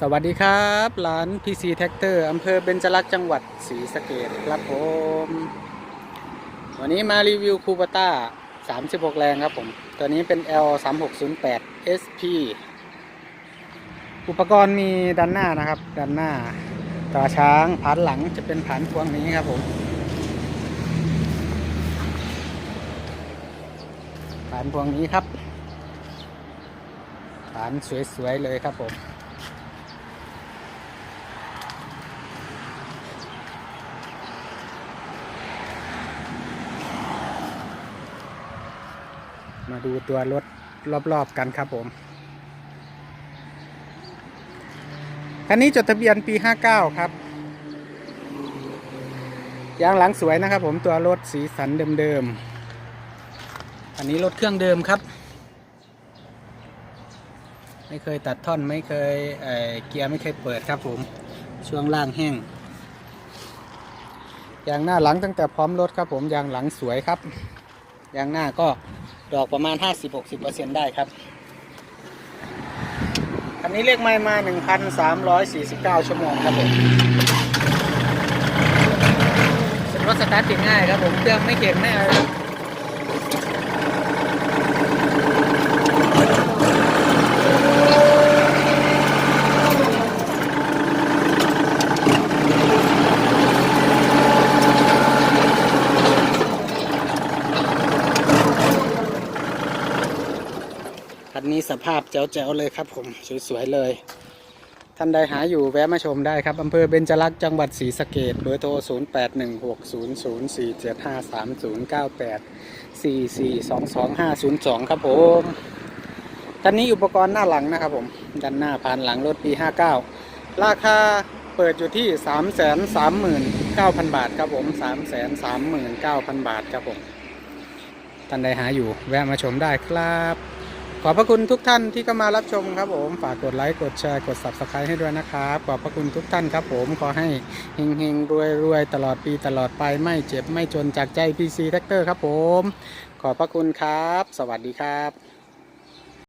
สวัสดีครับร้าน PC Tractor อำเภอเบญจรักษ์จังหวัดศรีสะเกษครับผม วันนี้มารีวิวคูปต้า 36 แรงครับผม ตัวนี้เป็น L 3608 SP อุปกรณ์มีด้านหน้านะครับด้านหน้าตาช้างผานหลังจะเป็นผานพวงนี้ครับผมผานพวงนี้ครับผานสวยๆเลยครับผม มาดูตัวรถรอบๆกันครับผมคันนี้จดทะเบียนปี 59 ครับ ยางหลังสวยนะครับผมตัวรถสีสันเดิมๆ อันนี้รถเครื่องเดิมครับ ไม่เคยตัดท่อนไม่เคยเเกียร์ไม่เคยเปิดครับผม ช่วงล่างแห้ง ยางหน้าหลังตั้งแต่พร้อมรถครับผม ยางหลังสวยครับ ยางหน้าก็ ดอกประมาณ 50-60%ได้ครับคันนี้เลขไม่มา 1,349 ชั่วโมงครับผมรถสตาร์ทติดง่ายครับผม เครื่องไม่เก่งไม่อะไคันนี้สภาพแจ๋วๆเลยครับผมสวยๆเลย ท่านใดหาอยู่แวะมาชมได้ครับอำเภอเบญจรักษ์จังหวัดศรีสะเกดเบอร์โทร 0 8 1 6 0 0 4 7 5 3 0 9 8 4 4 2 2 5 0 2 ครับผมคันนี้อุปกรณ์หน้าหลังนะครับผมด้านหน้าผ่านหลังรถปี 59 ราคาเปิดอยู่ที่ 3 3 9 0 0 0 บาทครับผม 3 3 9 0 0 0 บาทครับผมท่านใดหาอยู่แวะมาชมได้ครับ อบพระคุณทุกท่านที่เข้ามารับชมครับผม ฝากกดไลค์กดแชร์กด subscribe ให้ด้วยนะครับ ขอบพระคุณทุกท่านครับผมขอให้เฮงเฮงรวยรวยๆตลอดปีตลอดไปไม่เจ็บไม่จนจากใจ PC Tractor ครับผม ขอบพระคุณครับ สวัสดีครับ